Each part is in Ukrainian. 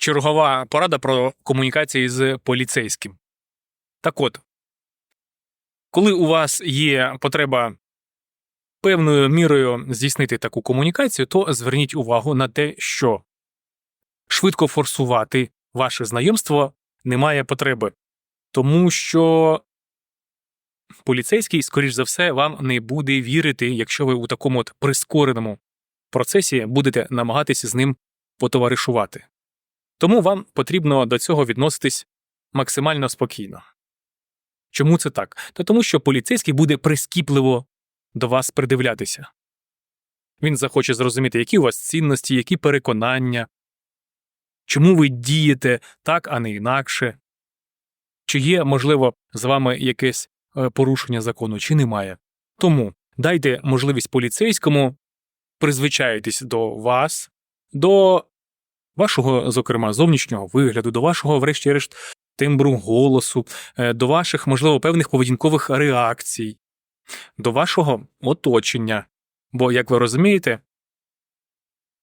чергова порада про комунікації з поліцейським. Так от, коли у вас є потреба певною мірою здійснити таку комунікацію, то зверніть увагу на те, що швидко форсувати ваше знайомство немає потреби, тому що поліцейський, скоріш за все, вам не буде вірити, якщо ви у такому от прискореному процесі будете намагатися з ним потоваришувати. Тому вам потрібно до цього відноситись максимально спокійно. Чому це так? Та тому, що поліцейський буде прискіпливо до вас придивлятися. Він захоче зрозуміти, які у вас цінності, які переконання, чому ви дієте так, а не інакше, чи є, можливо, з вами якесь е, порушення закону, чи немає. Тому дайте можливість поліцейському призвичаїтись до вас, до вашого, зокрема, зовнішнього вигляду, до вашого, врешті-решт, тембру голосу, е, до ваших, можливо, певних поведінкових реакцій, до вашого оточення. Бо, як ви розумієте,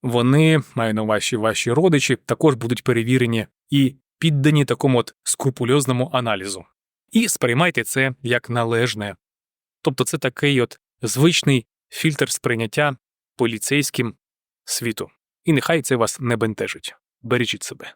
вони, маю на увазі ваші родичі, також будуть перевірені і піддані такому от скрупульозному аналізу. І сприймайте це як належне. Тобто це такий от звичний фільтр сприйняття поліцейським світу. І нехай це вас не бентежить. Бережіть себе.